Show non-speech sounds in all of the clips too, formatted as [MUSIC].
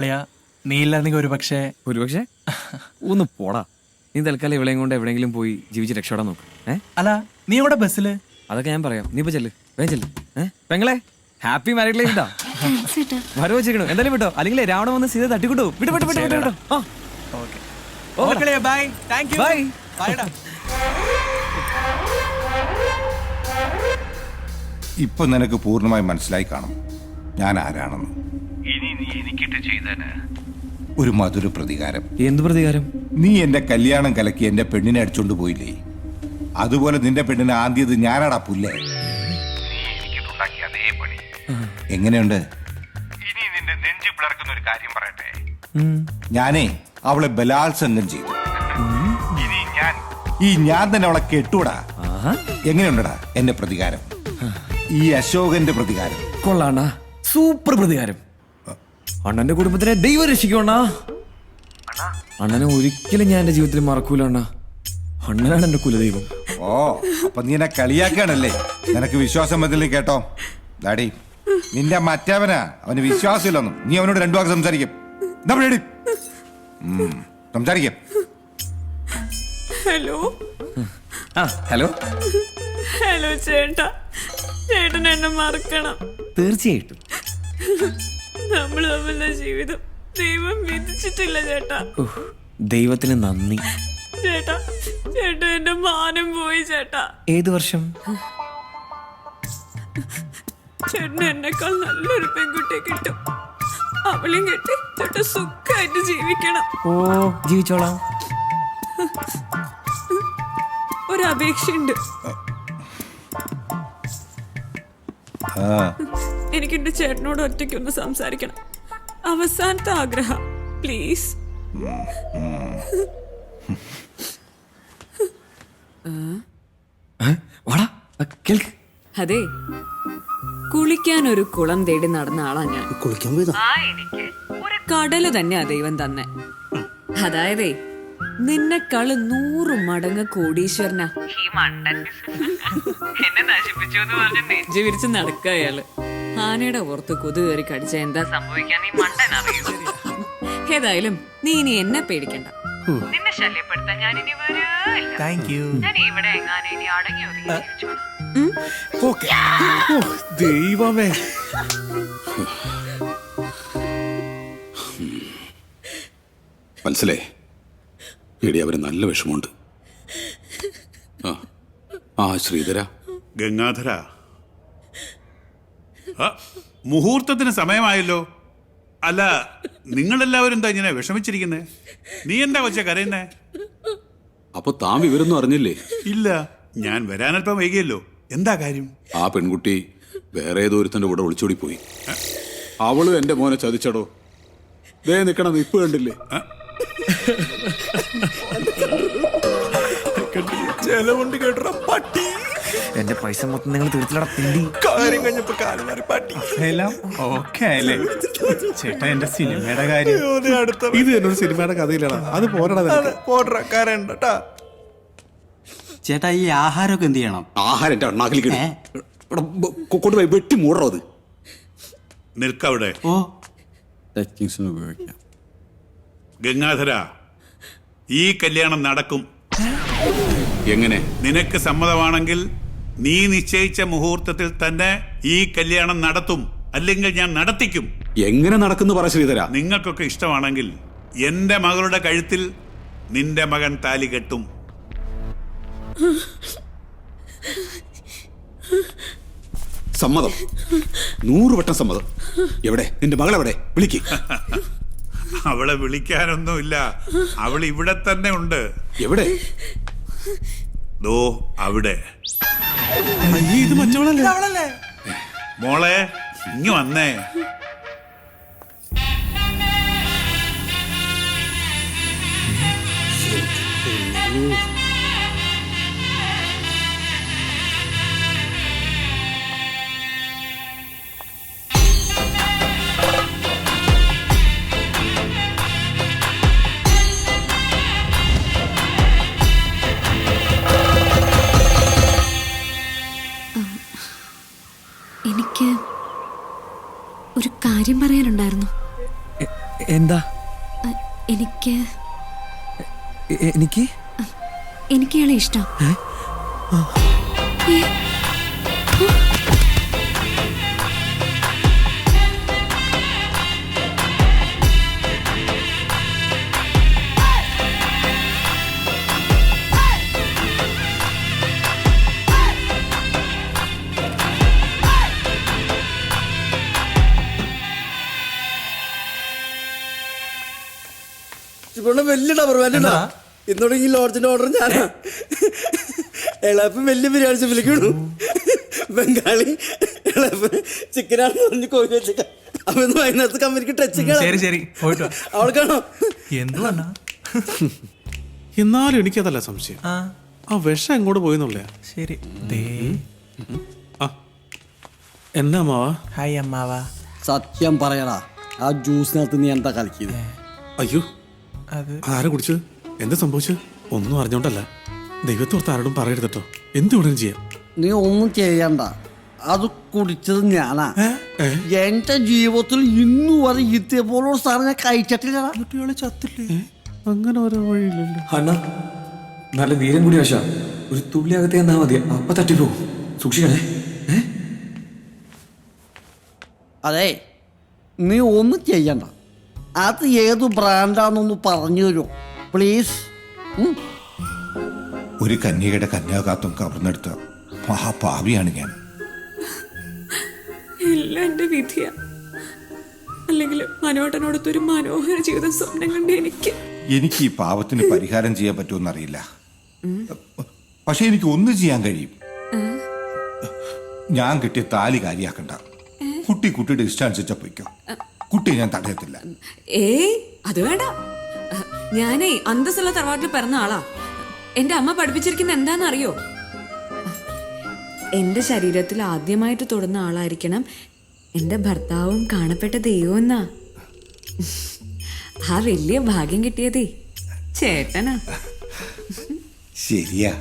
അളിയ നീ ഇല്ലായിരുന്നെങ്കിൽ ഒരു പക്ഷേ ഒരുപക്ഷെ? ഒന്ന് പോടാ. നീ തൽക്കാലം ഇവളെയും കൊണ്ട് എവിടെയെങ്കിലും പോയി ജീവിച്ച് രക്ഷപ്പെടാൻ നോക്ക്. ഏ? അല്ല നീ ഇവിടെ ബസ്സിൽ? അതൊക്കെ ഞാൻ പറയാം. നീ ഇപ്പൊ ചെല്ല്. വേഗം ചെല്ല്. ഏ? പെങ്ങളെ ഹാപ്പി മാരീഡ് ലൈഫ് ഇട്ടാ വരവ് വെച്ചിരിക്കണു. എന്തായാലും വിട്ടോ? അല്ലെങ്കിൽ രാവണ വന്ന് സീത തട്ടിക്കൂട്ടോ. വിട്ടു വിട്ടു വിട്ടു വിട്ടു വിട്ടോ. ആ. Okay. Okay. Bye thank you bye ബൈഡാ ഇപ്പൊ നിനക്ക് പൂർണമായി മനസ്സിലായി കാണും. ഞാൻ ആരാണെന്ന്. എനിക്കിട്ട് ചെയ്തേന്. ഒരു മധുര പ്രതികാരം. എന്ത് പ്രതികാരം? നീ എന്റെ കല്യാണം കലക്കി എന്റെ പെണ്ണിനെ അടിച്ചോണ്ട് പോയില്ലേ? അതുപോലെ നിന്റെ പെണ്ണിനെ ആദ്യത് ഞാനാടാ പുല്ലേ? എങ്ങനെയുണ്ട്? ഇനി നിന്റെ നെഞ്ചു പിളർക്കുന്ന ഒരു കാര്യം പറയട്ടെ. ഞാനേ അവളെ ബലാത്സംഗം ചെയ്തു. ഇനി ഞാൻ ഈ ഞാൻ തന്നെ അവളെ കെട്ടൂടാ എങ്ങനെയുണ്ടടാ എന്റെ പ്രതികാരം? ഈ അശോകന്റെ പ്രതികാരം. കൊള്ളാണ സൂപ്പർ പ്രതികാരം. അണ്ണന്റെ കുടുംബത്തിനെ ദൈവം രക്ഷിക്കണ അണ്ണനെ ഒരിക്കലും ഞാൻ എന്റെ ജീവിതത്തിൽ മറക്കൂല അണ്ണ അണ്ണനാണ് എന്റെ കുലദൈവം. ഓ അപ്പൊ നീ എന്നെ കളിയാക്കാണല്ലേ നിനക്ക് വിശ്വാസം വന്നില്ലേ കേട്ടോ? ഡാഡി നിന്റെ മറ്റവനാ. അവന് വിശ്വാസമില്ലെന്നും. നീ അവനോട് രണ്ടു വാക്ക് സംസാരിക്കും? ഉം, സംസാരിക്കും. ഹലോ. ആ ഹലോ. ഹലോ ചേട്ടാ. ചേട്ടൻ എന്നെ മറക്കണം. തീർച്ചയായിട്ടും. നമ്മൾ തമ്മിലുള്ള ജീവിതം ദൈവം വിധിച്ചിട്ടില്ല ചേട്ടാ. ദൈവത്തിന് നന്ദി. ചേട്ടാ ചേട്ടാ എന്റെ മാനം പോയി ചേട്ടാ. ഏത് വർഷം? ചേട്ടന് എന്നെക്കാൾ നല്ലൊരു പെൺകുട്ടിയെ കിട്ടും. അവളും കെട്ടി ചേട്ടൻ സുഖമായിട്ട് ജീവിക്കണം. ഓ ജീവിച്ചോളാം. ഒരു അപേക്ഷയുണ്ട് ആ എനിക്ക് എന്റെ ചേട്ടനോട് ഒറ്റയ്ക്കൊന്ന് സംസാരിക്കണം. അവസാനത്തെ ആഗ്രഹം. പ്ലീസ് അതെ. കുളിക്കാൻ ഒരു കുളം തേടി നടന്ന ആളാ ഞാൻ. കുളിക്കാൻ ഒരു കടൽ തന്നെയാ ദൈവം തന്നെ. അതായതേ നിന്നെക്കാൾ നൂറ് മടങ്ങ് കോടീശ്വരനാ. എന്നെ നശിപ്പിച്ചു എന്ന് പറഞ്ഞ് നെഞ്ചു വിരിച്ച് നടക്കുക അയാൾ ആനയുടെ പുറത്ത് കൊതു കയറി കടിച്ച എന്താ സംഭവിക്കാൻ നീ മണ്ടൻ അറിയൂ? ഏതായാലും നീ ഇനി എന്നെ പേടിക്കണ്ട. നിന്നെ ശല്യപ്പെടുത്താൻ ഞാൻ ഇനി വരില്ല താങ്ക് യു ഞാൻ ഇവിടെ എങ്ങാനും ഇനി അടങ്ങി ദൈവമേ. മനസ്സിലേ എടി അവന് നല്ല വിഷമമുണ്ട്. ആ. ആ ശ്രീധര. ഗംഗാധര. മുഹൂർത്തത്തിന് സമയമായല്ലോ. അല്ല നിങ്ങളെല്ലാവരും എന്താ ഇങ്ങനെ വിഷമിച്ചിരിക്കുന്നേ? നീ എന്താ വെച്ച കരയുന്നേ? അപ്പൊ താൻ വിവരൊന്നും അറിഞ്ഞില്ലേ? ഇല്ല ഞാൻ വരാനല്പം വൈകിയല്ലോ. എന്താ കാര്യം? ആ പെൺകുട്ടി വേറെ ഏതോ ഒരുത്തന്റെ കൂടെ ഒളിച്ചോടി പോയി. അവളും എന്റെ മോനെ ചതിച്ചടോ. ദേ നിക്കണം ഇപ്പൊ കണ്ടില്ലേ? ചെലവുണ്ട് കേട്ടോ പട്ടി. എന്റെ പൈസ മൊത്തം നിങ്ങൾ തീർത്തിലട തിണ്ടി. കാര്യം കഴിഞ്ഞപ്പോ പാട്ടി. എല്ലാം ഓക്കെ ആയല്ലേ? ചേട്ടാ എന്റെ സിനിമയുടെ കാര്യം അടുത്ത ഇത് എന്നൊരു സിനിമയുടെ കഥയിലാണ്. അത് പോരടാ നിനക്ക്. ട്ടാ. ചേട്ടാ ഈ ആഹാരമൊക്കെ എന്ത് ചെയ്യണം? ആഹാരം എന്റെ ഏ? കൊണ്ടുപോയി വെട്ടി മൂടറോ അത്? നിൽക്കവിടെ. ഓ. ഉപയോഗിക്കാം. ഗംഗാധര ഈ കല്യാണം നടക്കും. എങ്ങനെ? നിനക്ക് സമ്മതമാണെങ്കിൽ നീ നിശ്ചയിച്ച മുഹൂർത്തത്തിൽ തന്നെ ഈ കല്യാണം നടത്തും അല്ലെങ്കിൽ ഞാൻ നടത്തിക്കും. എങ്ങനെ നടക്കുന്നു പറ ശ്രീധര. നിങ്ങൾക്കൊക്കെ ഇഷ്ടമാണെങ്കിൽ എന്റെ മകളുടെ കഴുത്തിൽ നിന്റെ മകൻ താലി കെട്ടും. സമ്മതം. നൂറ് വട്ടം സമ്മതം. എവിടെ? നിന്റെ മകൾ എവിടെ വിളിക്ക്. [LAUGHS] അവളെ വിളിക്കാനൊന്നുമില്ല. അവൾ ഇവിടെ തന്നെ ഉണ്ട്. എവിടെ? ദോ അവിടെ. ഇത് മറ്റവളല്ലേ? മോളെ ഇങ്ങ് വന്നേ. എനിക്ക് ഒരു കാര്യം പറയാനുണ്ടായിരുന്നു. എന്താ? എനിക്ക് എനിക്ക്? എനിക്ക് ഇയാളെ ഇഷ്ടം. ഇവിടെ വലിയ ഡബർ വേണ്ട ഇന്നോട് ഈ ലോഡ്ജിന്റെ ഓർഡർ ഞാനാ. എളാപ്പൻ വലിയ ബിരിയാണി വിളിക്കണു ബംഗാളി എളാപ്പൻ ചിക്കനാണെന്ന് പറഞ്ഞ് കോഴി വെച്ചേക്ക. അപ്പൊ ഇന്ന് വൈകുന്നേരത്ത് കമ്പനിക്ക് ടച്ച് ശരി ശരി. പോയിട്ട് വാ. അവൾക്കാണോ എന്തുവാ എന്നാലും എനിക്കതല്ല സംശയം. ആ. ആ വിഷം എങ്ങോട്ട് പോയെന്നുള്ളയാ? ശരി. ദേ. ആ. എന്നാ മാവാ ഹായ് അമ്മാവാ. സത്യം പറയടാ ആ ജ്യൂസിനകത്ത് നീ എന്താ കളിക്കുന്നത് അയ്യോ ആരാ കുടിച്ചത്? എന്താ സംഭവിച്ചത്? ഒന്നും അറിഞ്ഞോണ്ടല്ല. ദൈവത്തോർത്ത് ആരോടും പറയരുത് കേട്ടോ. എന്ത് ഉടനെ ചെയ്യാം? നീ ഒന്നും ചെയ്യണ്ട. അത് കുടിച്ചത് ഞാനാ? എന്റെ ജീവിതത്തിൽ ഇന്നു വരെ ഇതേപോലുള്ള സാധനം ഞാൻ കഴിച്ചിട്ടില്ല ചത്തില്ലേ? അങ്ങനെ ഓരോ വഴിയില്ലല്ലോ. അണ്ണ നല്ല വീരം കൂടി വശ ഒരു തുള്ളി അകത്തെ എന്നാ മതി. അപ്പ തട്ടിപ്പോവും സൂക്ഷിക്കണേ? അതെ നീ ഒന്നും ചെയ്യണ്ട. അത് ഏത് ബ്രാൻഡാണെന്നൊന്ന് പറഞ്ഞു തരുമോ പ്ലീസ്. ഒരു കന്യകയുടെ കന്യാകാത്വം കവർന്നെടുത്ത മഹാപാവിയാണ് ഞാൻ. എല്ലാം എന്റെ വിധിയ. അല്ലെങ്കിൽ മനോട്ടനോടത്തൊരു മനോഹര ജീവിതം സ്വപ്നം കണ്ട് എനിക്ക്. എനിക്ക് ഈ പാവത്തിന് പരിഹാരം ചെയ്യാൻ പറ്റുമെന്ന് അറിയില്ല പക്ഷെ എനിക്ക് ഒന്ന് ചെയ്യാൻ കഴിയും. ഞാൻ കിട്ടിയ താലി കാര്യാക്കണ്ട. കുട്ടി കുട്ടിയുടെ ഇഷ്ടം അനുസരിച്ച പൊയ്ക്കോ കുട്ടിയെ ഞാൻ തടയത്തില്ല. ഏയ് അത് വേണ്ട. ഞാനേ അന്തസ്സുള്ള തറവാട്ടിൽ പിറന്ന ആളാ. എന്റെ അമ്മ പഠിപ്പിച്ചിരിക്കുന്ന എന്താന്ന് അറിയോ എന്റെ ശരീരത്തിൽ ആദ്യമായിട്ട് തൊടുന്ന ആളായിരിക്കണം എന്റെ ഭർത്താവും കാണപ്പെട്ട ദൈവം എന്നാ. ആ വലിയ ഭാഗ്യം കിട്ടിയതേ. ചേട്ടനാ. ശരിയാ.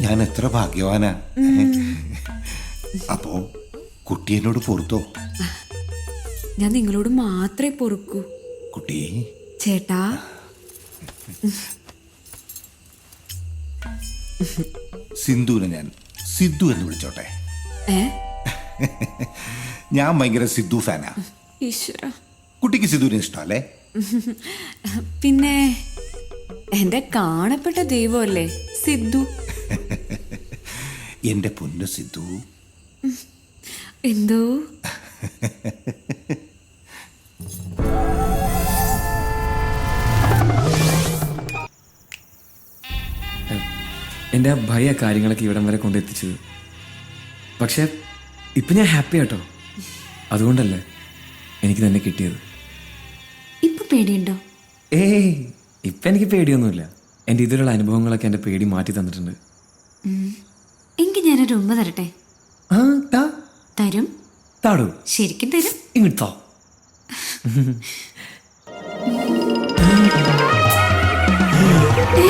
ഞാൻ എത്ര ഭാഗ്യവാനാ. അപ്പോ കുട്ടി എന്നോട് പൊറുത്തോ? ഞാൻ നിങ്ങളോട് മാത്രമേ പൊറുക്കൂ. കുട്ടി. ചേട്ടാ. സിന്ധുവിനെ ഞാൻ സിദ്ധു എന്ന് വിളിച്ചോട്ടെ. ഏ? ഞാൻ ഭയങ്കര സിദ്ധു ഫാനാ. ഈശ്വര. കുട്ടിക്ക് സിദ്ധുവിനെ ഇഷ്ടമല്ലേ? പിന്നെ എന്റെ കാണപ്പെട്ട ദൈവമല്ലേ സിദ്ധു. എന്റെ പൊന്നു സിദ്ധു. എന്തോ? എന്റെ ആ ഭയ കാര്യങ്ങളൊക്കെ ഇവിടം വരെ കൊണ്ടെത്തിച്ചത് പക്ഷെ ഇപ്പം ഞാൻ ഹാപ്പി ആട്ടോ. അതുകൊണ്ടല്ലേ എനിക്ക് തന്നെ കിട്ടിയത്. ഇപ്പൊ പേടിയുണ്ടോ? ഏയ് ഇപ്പം എനിക്ക് പേടിയൊന്നുമില്ല. എന്റെ ഇതിലുള്ള അനുഭവങ്ങളൊക്കെ എന്റെ പേടി മാറ്റി തന്നിട്ടുണ്ട്. എങ്കിൽ ഞാനൊരു ഉമ്മ തരട്ടെ? ആ താ. തരും. താടൂ. ശരിക്കും തരും. ഇങ്ങോട്ട് താ. [LAUGHS] ഏ,